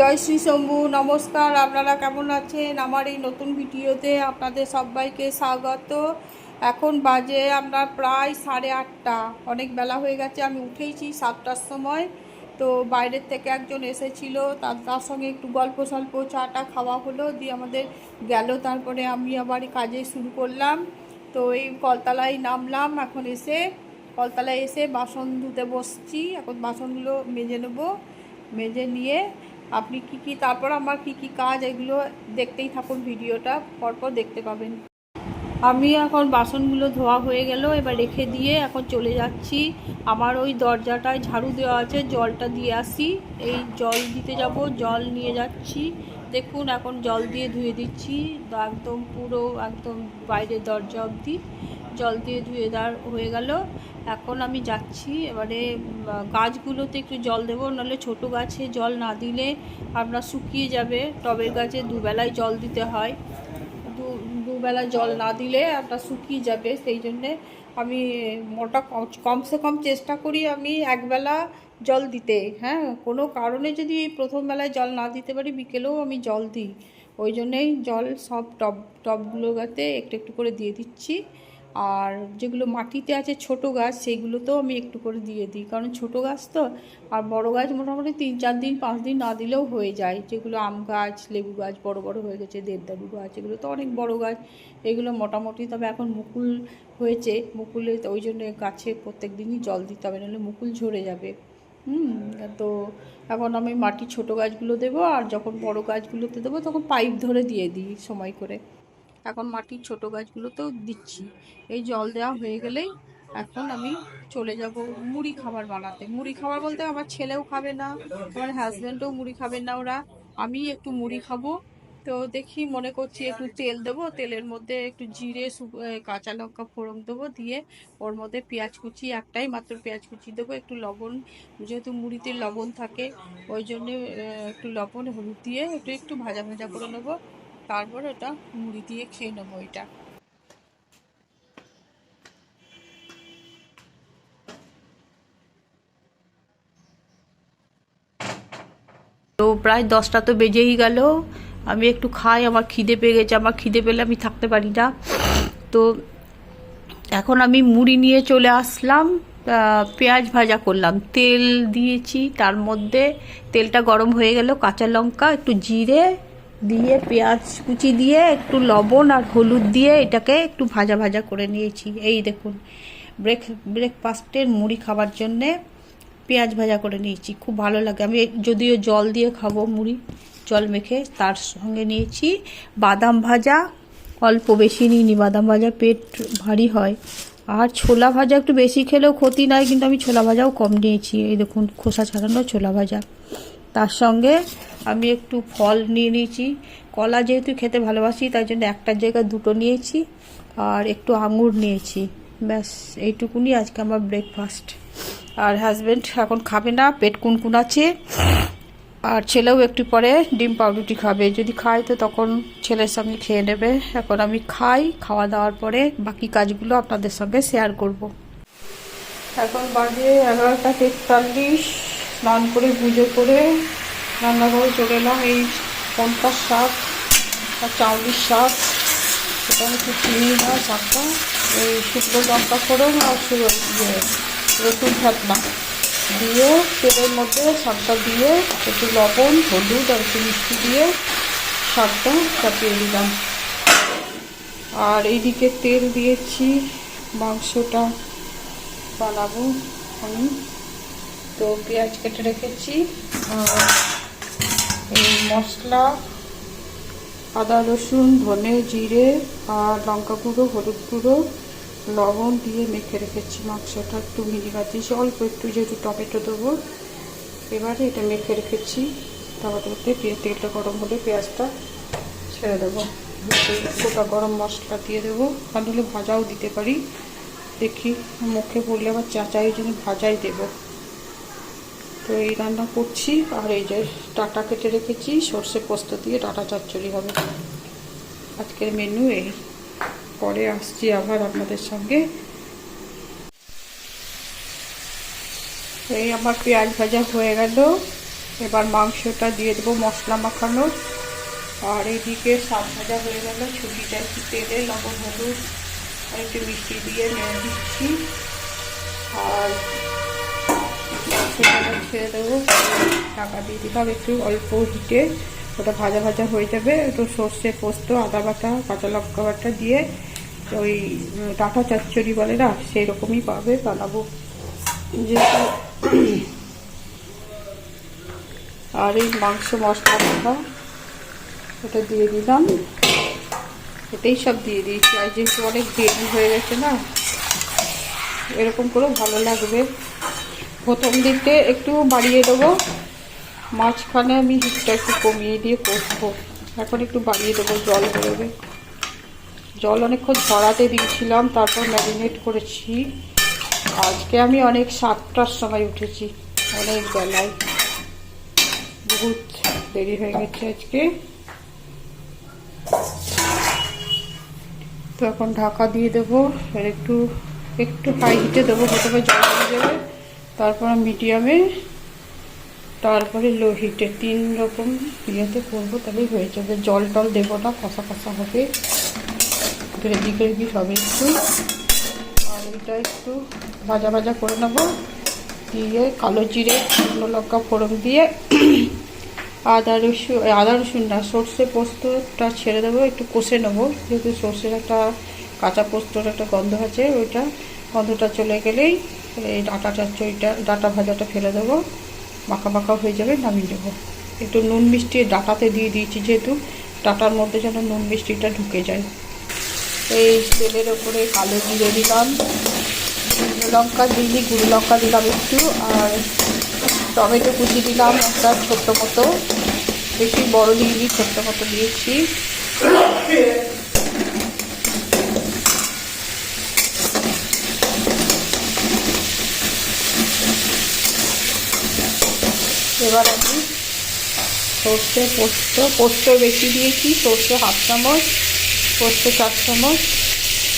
জয় শ্রী শম্ভু, নমস্কার, আপনারা কেমন আছেন? আমার এই নতুন ভিডিওতে আপনাদের সবাইকে স্বাগত। এখন বাজে আপনার প্রায় সাড়ে আটটা। অনেক বেলা হয়ে গেছে, আমি উঠেইছি সাতটার সময়। তো বাইরের থেকে একজন এসেছিল, তার তার সঙ্গে একটু গল্প সল্প, চাটা খাওয়া হলো, দিয়ে আমাদের গেল। তারপরে আমি আবার কাজে শুরু করলাম। তো এই কলতলায় নামলাম, এখন এসে কলতলায় এসে বাসন ধুতে বসছি। এখন বাসনগুলো মেজে নেব, মেজে নিয়ে আপনি কি কি, তারপর আমার কি কি কাজ, এগুলো দেখতেই থাকুন ভিডিওটা, পরপর দেখতে পাবেন। আমি এখন বাসনগুলো ধোয়া হয়ে গেল, এবার রেখে দিয়ে এখন চলে যাচ্ছি। আমার ওই দরজাটায় ঝাড়ু দেওয়া আছে, জলটা দিয়ে আসি। এই জল দিতে যাব, জল নিয়ে যাচ্ছি। দেখুন, এখন জল দিয়ে ধুয়ে দিচ্ছি, একদম পুরো, একদম বাইরের দরজা অবধি। জল দিয়ে ধুয়ে দেওয়ার হয়ে গেল। এখন আমি যাচ্ছি, এবারে গাছগুলোতে একটু জল দেবো, নাহলে ছোট গাছে জল না দিলে আপনার শুকিয়ে যাবে। টবের গাছে দুবেলায় জল দিতে হয়। দু, দুবেলা জল না দিলে আপনার শুকিয়ে যাবে, সেই জন্যে আমি মোটা কমসে কম চেষ্টা করি আমি একবেলা জল দিতে। হ্যাঁ কোনো কারণে যদি প্রথম বেলায় জল না দিতে পারি, বিকেলেও আমি জল দিই। ওই জন্যেই জল সব টব, টবগুলোতে একটু একটু করে দিয়ে দিচ্ছি। আর যেগুলো মাটিতে আছে ছোট গাছ সেইগুলোতেও আমি একটু করে দিয়ে দিই। কারণ ছোট গাছ তো, আর বড় গাছ মোটামুটি তিন চার দিন, পাঁচ দিন না দিলেও হয়ে যায়। যেগুলো আম গাছ, লেবু গাছ, বড় বড় হয়ে গেছে, দেবদারু গাছ, এগুলো তো অনেক বড় গাছ। এগুলো মোটামুটি তবে এখন মুকুল হয়েছে, মুকুলে ওই জন্য গাছে প্রত্যেক দিনই জল দিতে হবে, নাহলে মুকুল ঝরে যাবে। হুম, তো এখন আমি মাটি ছোট গাছগুলো দেবো, আর যখন বড় গাছগুলোতে দেবো, তখন পাইপ ধরে দিয়ে দিই সময় করে। এখন মাটির ছোট গাছগুলোতেও দিচ্ছি। এই জল দেওয়া হয়ে গেলেই এখন আমি চলে যাব মুড়ি খাবার বানাতে। মুড়ি খাবার বলতে আমার ছেলেও খাবে না, আমার হাজব্যান্ডও মুড়ি খাবে না ওরা। আমি একটু মুড়ি খাব, তো দেখি মনে করছি একটু তেল দেবো, তেলের মধ্যে একটু জিরে কাঁচা লঙ্কা ফোড়ন দেবো দিয়ে ওর মধ্যে পেঁয়াজ কুচি, একটাই মাত্র পেঁয়াজ কুচি দেবো, একটু লবণ, যেহেতু মুড়িতে লবণ থাকে, ওই জন্যে একটু লবণ, হলুদ দিয়ে একটু একটু ভাজা ভাজা করে নেব। তারপর ওটা মুড়ি দিয়ে খেয়ে নেব এটা তো প্রায় দশটা তো বেজেই গেল। আমি একটু খাই, আমার খিদে পেয়ে গেছে। আমার খিদে পেলে আমি থাকতে পারি না। তো এখন আমি মুড়ি নিয়ে চলে আসলাম। পেঁয়াজ ভাজা করলাম। তেল দিয়েছি, তার মধ্যে তেলটা গরম হয়ে গেল, কাঁচা লঙ্কা, একটু জিরে দিয়ে পেঁয়াজ কুচি দিয়ে, একটু লবণ আর হলুদ দিয়ে এটাকে একটু ভাজা ভাজা করে নিয়েছি। এই দেখুন ব্রেক ব্রেকফাস্টের মুড়ি খাবার জন্যে পেঁয়াজ ভাজা করে নিয়েছি। খুব ভালো লাগে। আমি যদিও জল দিয়ে খাব মুড়ি, জল মেখে তার সঙ্গে নিয়েছি বাদাম ভাজা। অল্প বেশি নিইনি, বাদাম ভাজা পেট ভারী হয়। আর ছোলা ভাজা একটু বেশি খেলেও ক্ষতি নাই, কিন্তু আমি ছোলা ভাজাও কম নিয়েছি। এই দেখুন, খোসা ছাড়ানো ছোলা ভাজা। তার সঙ্গে আমি একটু ফল নিয়ে নিয়েছি। কলা যেহেতু খেতে ভালোবাসি, তাই জন্য একটার জায়গায় দুটো নিয়েছি আর একটু আঙুর নিয়েছি। ব্যাস, এইটুকুনি আজকে আমার ব্রেকফাস্ট আর হাজব্যান্ড এখন খাবে না, পেট কুনকুন আছে। আর ছেলেও একটু পরে ডিম পাউরুটি খাবে। যদি খায় তো তখন ছেলের সঙ্গে খেয়ে নেবে। এখন আমি খাই, খাওয়া দাওয়ার পরে বাকি কাজগুলো আপনাদের সঙ্গে শেয়ার করব। এখন বাজে এগারোটা তেতাল্লিশ। স্নান করে, পুজো করে রান্নাঘরে চলে এলাম। এই পঞ্চাশ শাক আর চাউলির শাক, সেটা একটু চিনি না শাকটা এই শুকনো লঙ্কা ফোড়ন আর ইয়ে রসুন ঠাকনা দিয়ে তেলের মধ্যে শাকটা দিয়ে একটু লবণ, হলুদ আর একটু মিষ্টি দিয়ে শাকটা চাপিয়ে দিলাম। আর এইদিকে তেল দিয়েছি, মাংসটা বানাবো আমি। তো পেঁয়াজ কেটে রেখেছি এই মশলা, আদা, রসুন, ধনে, জিরে, আর লঙ্কা গুঁড়ো, হলুদ গুঁড়ো, লবণ দিয়ে মেখে রেখেছি মাংসটা একটু ভিনিগার দিয়েছি অল্প একটু যেহেতু টমেটো দেবো, এবারে এটা মেখে রেখেছি। টমেটোতে দিয়ে তেলটা গরম হলে পেঁয়াজটা ছেড়ে দেবো। গোটা গরম মশলা দিয়ে দেবো। আর ভাজাও দিতে পারি। দেখি, মুখে পড়লে আবার চাচাই জন্য ভাজাই দেবো। তো এই রান্না করছি, আর এই যে ডাটা কেটে রেখেছি, সর্ষে পোস্ত দিয়ে ডাটা চচ্চড়ি হবে। আজকের মেনু এই পরে আসছি আবার আপনাদের সঙ্গে। এই আমার পেঁয়াজ ভাজা হয়ে গেল। এবার মাংসটা দিয়ে দেবো মশলা মাখানো আর এদিকে শাক ভাজা হয়ে গেল। ছুটিটা একটু তেলে, লবণ, হলুদ, আর একটু মিষ্টি দিয়ে নেড়ে দিচ্ছি। আর ছেড়ে দেবো টাকা দিয়ে দিলাম একটু অল্প হিটে ওটা ভাজা ভাজা হয়ে যাবে তো সর্ষে পোস্ত আদা বাটা কাঁচা লঙ্কা বাটা দিয়ে ওই ডাটা চচ্চড়ি বলে না সেই রকমই পাবে বানাবো যেহেতু আর এই মাংস মশলা ওটা দিয়ে দিলাম এটাই সব দিয়ে দিয়েছি আর যেহেতু অনেক গ্রেভি হয়ে গেছে না এরকম করেও ভালো লাগবে। প্রথম দিকে একটু বাড়িয়ে দেবো। মাঝখানে আমি হিটটা একটু কমিয়ে দিয়ে কষবো। এখন একটু বাড়িয়ে দেবো, জল বেরোবে জল অনেকক্ষণ ঝরাতে দিয়েছিলাম, তারপর ম্যারিনেট করেছি। আজকে আমি অনেক সাতটার সময় উঠেছি, অনেক বেলায়। বহুত দেরি হয়ে গেছে আজকে। তো এখন ঢাকা দিয়ে দেবো, আর একটু একটু হাই হিটে দেবো, প্রথমে জল দিয়ে দেবে। তারপর মিডিয়ামে, তারপরে লো হিটে তিন রকম ইয়েতে করব তবেই হয়ে যাবে। জল টল দেবো না, কষা কষা হবে। গ্রেভি গ্রেভি হবে একটু। আর এটা একটু ভাজা ভাজা করে নেব। দিয়ে কালো জিরে, শুকনো লঙ্কা ফোড়ন দিয়ে আদা রসুন আদা রসুন না, সর্ষে পোস্তটা ছেড়ে দেবো, একটু কষে নেব। যেহেতু সর্ষের একটা কাঁচা পোস্তর একটা গন্ধ আছে, ওইটা গন্ধটা চলে গেলেই এই ডাটা চচ্চড়িটা ডাটা ভাজাটা ফেলে দেবো। মাখা মাখা হয়ে যাবে, নামিয়ে দেবো একটু নুন মিষ্টি ডাটাতে দিয়ে দিয়েছি যেহেতু, ডাটার মধ্যে যেন নুন মিষ্টিটা ঢুকে যায়। এই তেলের ওপরে কালো জিরে দিলাম লঙ্কা দিলি গুঁড়ো লঙ্কা দিলাম একটু, আর টমেটো কুচি দিলাম একটা ছোট্ট মতো। বেশি বড় দিইনি ছোট্ট মতো দিয়েছি। এবার আমি সর্ষে পোস্ত পোস্ত বেশি দিয়েছি, সর্ষে হাফ চামচ পোস্ত চার চামচ,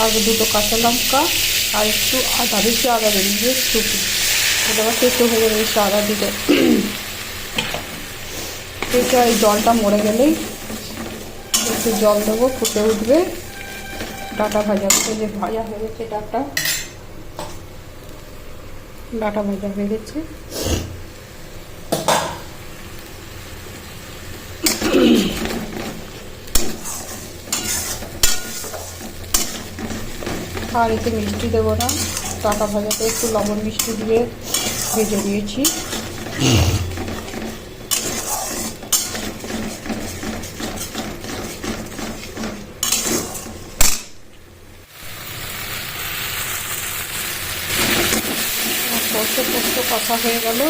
আর দুটো কাঁচা লঙ্কা, আর একটু আদা, বেশি আদা বেরিয়ে শুকনো। এটা আবার তেতো হয়ে যাবে বেশি আদা দিলে এটা এই জলটা মরে গেলেই একটু জল দেবো, ফুটে উঠবে। ডাটা ভাজা যে ভাজা হয়ে গেছে ডাটা। ডাটা ভাজা হয়ে গেছে। আর এতে মিষ্টি দেবো না। টাকা ভাজাতে একটু লবণ মিষ্টি দিয়ে ভেজে দিয়েছি। সর্ষে হয়ে গেল।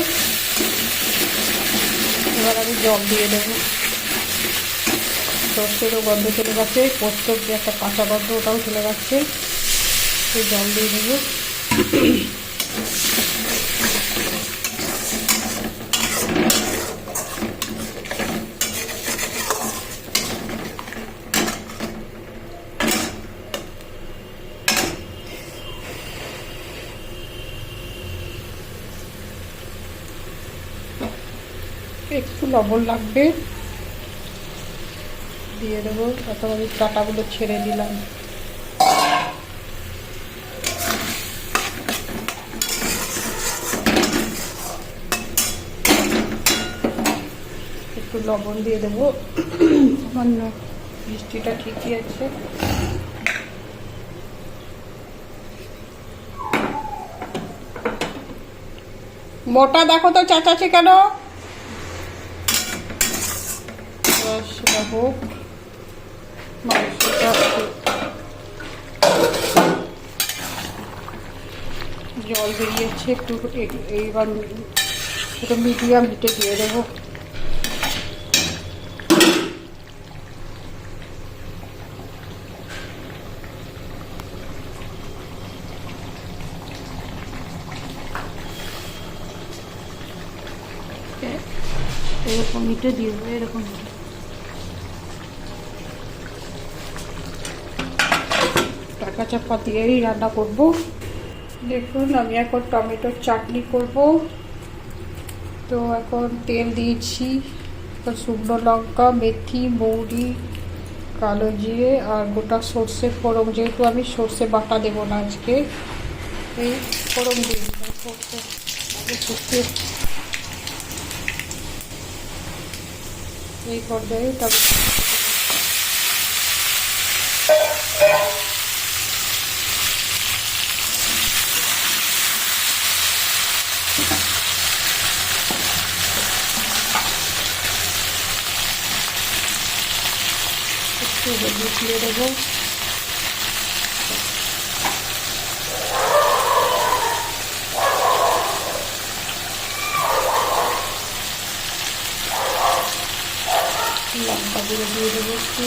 এবার আমি জল দিয়ে দেবো। সর্ষেরও গন্ধ চলে গেছে, পোস্তর যে একটা কাঁচা গন্ধ ওটাও চলে গেছে। সেই জল দিয়ে দেবো। একটু লবণ লাগবে। দিয়ে দেবো। তারপর আমি কাটাগুলো ছেড়ে দিলাম একটু লবণ দিয়ে দেবো। সামান্য মিষ্টিটা ঠিকই আছে। মোটা দেখো তো চাচাছে কেন? জল বেরিয়েছে, একটু এইবার মিডিয়াম হিটে দিয়ে দেবো। হিটে দিয়ে দেবো, এরকম টাকা চাপা দিয়েই রান্না করব। দেখুন, আমি এখন টমেটোর চাটনি করব। তো এখন তেল দিয়েছি শুকনো লঙ্কা, মেথি, মৌরি, কালো জিরে আর গোটা সর্ষে ফোড়ন। যেহেতু আমি সর্ষে বাটা দেবো না আজকে, এই ফোড়ন দিয়ে সর্ষে। সর্ষে এই পর্যায়ে তবে একটু দেবো। লঙ্কা গুঁড়ো দিয়ে দেবো একটু।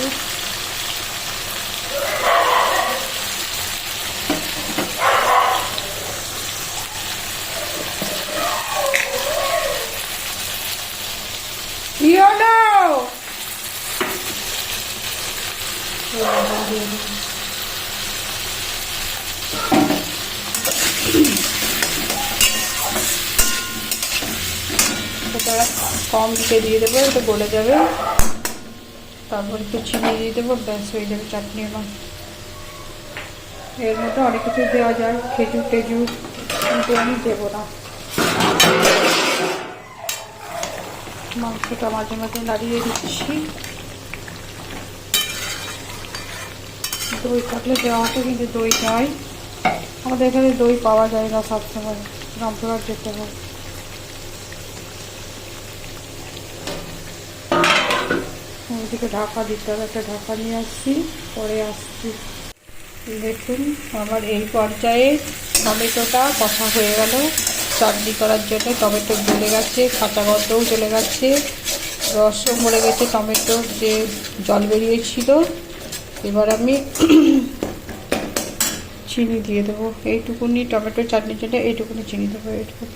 কি হলো লবণ দিয়ে দেবো এটা কম দিকে দিয়ে দেবো, এটা গলে যাবে। তারপর একটু চিনি দিয়ে দেবো, ব্যাস হয়ে যাবে চাটনি আমার। এর মধ্যে অনেক কিছু দেওয়া যায়, খেজুর টেজুর, কিন্তু আমি দেবো না। মাংসটা মাঝে মাঝে নাড়িয়ে দিচ্ছি। দই থাকলে দেওয়া হতো কিন্তু দই চাই আমাদের এখানে দই পাওয়া যায় না সবসময়, রামপুরহাট যেতে হয়। ওইদিকে ঢাকা দিতে হবে একটা ঢাকা নিয়ে আসছি, পরে আসছি। দেখুন, আমার এই পর্যায়ে টমেটোটা কষা হয়ে গেল। চাটনি করার জন্য টমেটো গলে গেছে, কাঁচা গন্ধও চলে গেছে। রসও মরে গেছে টমেটোর যে জল বেরিয়েছিল। এবার আমি চিনি দিয়ে দেবো। এইটুকুনি টমেটো চাটনির জন্য এইটুকুনি চিনি দেবো, এইটুকুনি।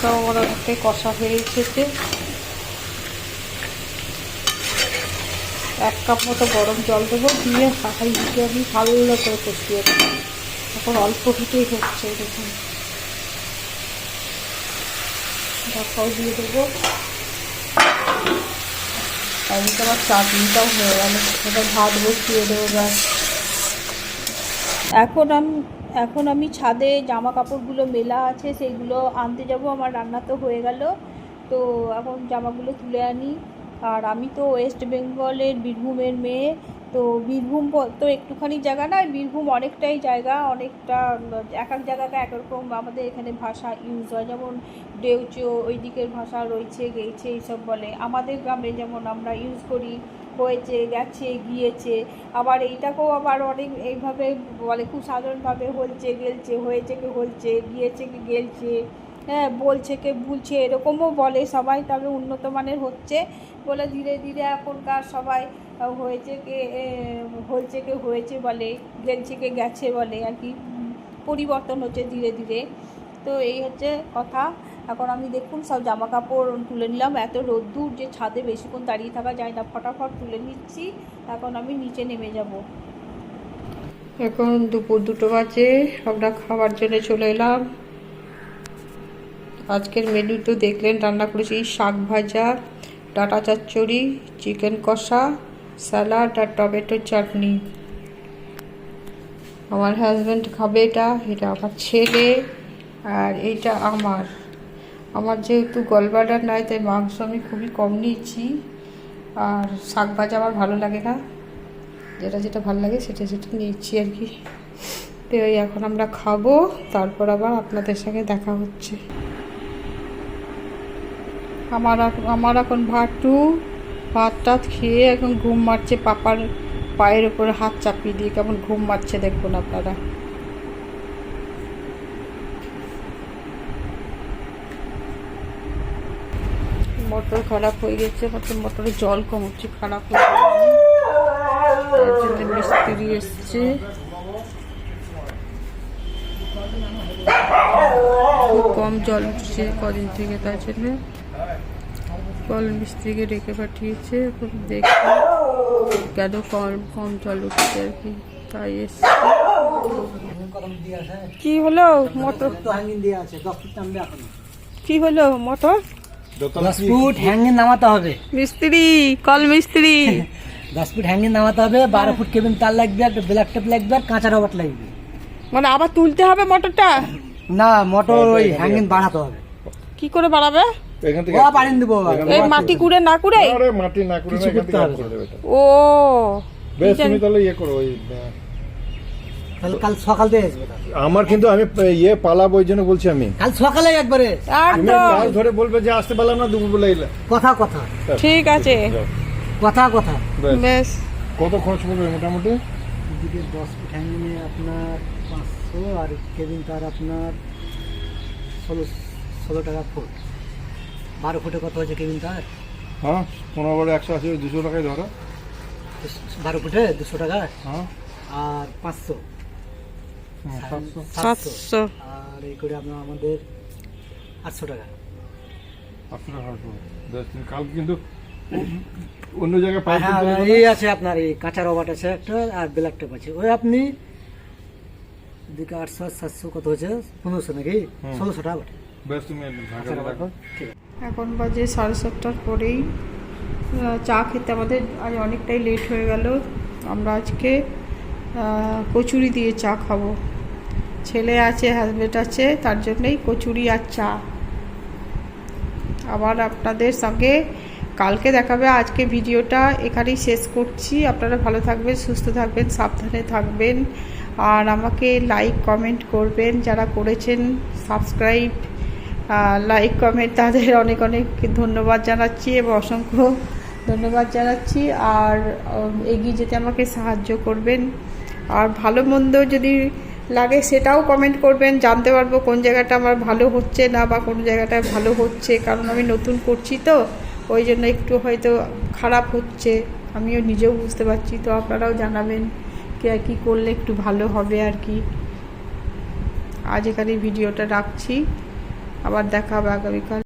মাংসটাও মোটামুটি কষা হয়ে এসেছে। এক কাপ মতো গরম জল দেবো, দিয়ে হাঁটাই দিকে আমি ভালো করে কষিয়ে দেবো এখন অল্প হিটেই হচ্ছে দেখুন। ঢাকাও দিয়ে দেবো। আমি তো আমার চাটনিটাও হয়ে গেল। এবার ভাত বসিয়ে দেবো এখন আমি এখন আমি ছাদে জামা কাপড়গুলো মেলা আছে, সেইগুলো আনতে যাব, আমার রান্না তো হয়ে গেল। তো এখন জামাগুলো তুলে আনি। আর আমি তো ওয়েস্ট বেঙ্গলের বীরভূমের মেয়ে। তো বীরভূম তো একটুখানি জায়গা না, বীরভূম অনেকটাই জায়গা, অনেকটা, এক এক জায়গাকে এক এক রকম আমাদের এখানে ভাষা ইউজ হয়। যেমন ডেউচো ওই দিকের ভাষা রয়েছে গেছে এইসব বলে। আমাদের গ্রামে যেমন আমরা ইউজ করি হয়েছে, গেছে, গিয়েছে। আবার এইটাকেও আবার অনেক এইভাবে বলে খুব সাধারণভাবে হলছে, গেলছে, হয়েছে কে হলছে, গিয়েছে কে গেলছে হ্যাঁ বলছে কে ভুলছে এরকমও বলে সবাই, তবে উন্নত মানের হচ্ছে বলে ধীরে ধীরে এখনকার সবাই হয়েছে কে হলছে কে হয়েছে বলে, গেলছে কে গেছে বলে আর কি, পরিবর্তন হচ্ছে ধীরে ধীরে। তো এই হচ্ছে কথা। এখন আমি দেখুন, সব জামা কাপড় তুলে নিলাম। এত রোদ্দুর যে ছাদে বেশিক্ষণ দাঁড়িয়ে থাকা যায় না। ফটাফট তুলে নিচ্ছি। এখন আমি নিচে নেমে যাব। এখন দুপুর দুটো বাজে। আমরা খাবার জন্য চলে এলাম। আজকের মেনু তো দেখলেন, রান্না করেছি শাক ভাজা, ডাটা চচ্চড়ি চিকেন কষা স্যালাড আর টমেটো চাটনি। আমার হাজব্যান্ড খাবে এটা এটা আমার ছেলে আর এইটা আমার। আমার যেহেতু গলবাডার নাই তাই মাংস আমি খুবই কম নিয়েছি। আর শাক ভাজা আমার ভালো লাগে না। যেটা যেটা ভালো লাগে সেটা সেটা নিয়েছি আর কি। তো এখন আমরা খাব, তারপর আবার আপনাদের সঙ্গে দেখা হচ্ছে। আমার আমার এখন ভাটু ভাত টাত খেয়ে এখন ঘুম মারছে, পাপার পায়ের উপরে হাত চাপিয়ে দিয়ে কেমন ঘুম মারছে দেখুন আপনারা। মোটর খারাপ হয়ে গেছে মোটর মোটরে জল কম হচ্ছে খারাপ হয়ে তার জন্য মিস্ত্রি এসছে। কম জল উঠছে কদিন থেকে তার জন্য। কল মিস্ত্রিকে ডেকে পাঠিয়েছে খুব দেখি। কেন কম কম জল উঠছে আর কি তাই এসছে। কি হলো মোটর? কি হলো মোটর? দশ ফুট হ্যাঙ্গিং নামাতে হবে। মিস্ত্রি কল মিস্ত্রি। দশ ফুট হ্যাঙ্গিং নামাতে হবে বারো ফুট কেবিন তার লাগবে একটা ব্ল্যাক টেপ লাগবে আর কাঁচা রবাট লাগবে। মানে আবার তুলতে হবে মোটরটা? না মোটর ওই হ্যাঙ্গিং বাড়াতে হবে। কি করে বাড়াবে? এখান থেকে ও বাড়িয়ে দেবো এই মাটি কুড়ে না কুড়ে আরে মাটি না করে না এখান থেকে। ও। বেশ তুমি তাহলে ইয়ে করো ওই তাহলে কাল সকাল দিয়ে আসবে আমার কিন্তু আমি ইয়ে পালাবো ওই জন্য বলছি আমি। কাল সকালে একবারে। তুমি কাল ধরে বলবে যে আসতে পারলাম না দুপুর বেলা এলে। কথা কথা। ঠিক আছে। কথা কথা। বেশ। কত খরচ পড়বে মোটামুটি? এদিকে দশ ফুট হ্যাঙ্গিংয়ে আপনার পাঁচশো আর কেবিন তার আপনার ষোলো ষোলো টাকা ফুট। বারো ফুটে কত হচ্ছে কেবিন তার? হ্যাঁ পনেরো বারো একশো আশি দুশো টাকায় ধরো। বারো ফুটে দুশো টাকা। হ্যাঁ। আর পাঁচশো। সাতশো। সাতশো আর এই করে আপনার আমাদের আটশো টাকা। আটশো কিন্তু অন্য জায়গায় হ্যাঁ এই আছে আপনার এই কাঁচা রবাট আছে একটা আর ব্ল্যাক টেপ আছে। ওই আপনি এদিকে আটশো সাতশো কত হচ্ছে পনেরোশো নাকি। ষোলোশো টাকা বটে। বেশ তুমি আছে। এখন বাজে সাড়ে সাতটার পরেই চা খেতে আমাদের আজ অনেকটাই লেট হয়ে গেল। আমরা আজকে কচুরি দিয়ে চা খাব। ছেলে আছে হাজবেন্ড আছে, তার জন্যই কচুরি আর চা। আবার আপনাদের সঙ্গে কালকে দেখাবে, আজকে ভিডিওটা এখানেই শেষ করছি। আপনারা ভালো থাকবেন, সুস্থ থাকবেন, সাবধানে থাকবেন। আর আমাকে লাইক কমেন্ট করবেন, যারা করেছেন সাবস্ক্রাইব লাইক কমেন্ট তাদের অনেক অনেক ধন্যবাদ জানাচ্ছি এবং অসংখ্য ধন্যবাদ জানাচ্ছি। আর এগিয়ে যেতে আমাকে সাহায্য করবেন। আর ভালো মন্দ যদি লাগে সেটাও কমেন্ট করবেন, জানতে পারব কোন জায়গাটা আমার ভালো হচ্ছে না বা কোন জায়গাটায় ভালো হচ্ছে, কারণ আমি নতুন করছি তো, ওই জন্য একটু হয়তো খারাপ হচ্ছে, আমিও নিজেও বুঝতে পারছি, তো আপনারাও জানাবেন কে কী করলে একটু ভালো হবে আর কি। আজ এখানে ভিডিওটা রাখছি, আবার দেখা হবে আগামীকাল।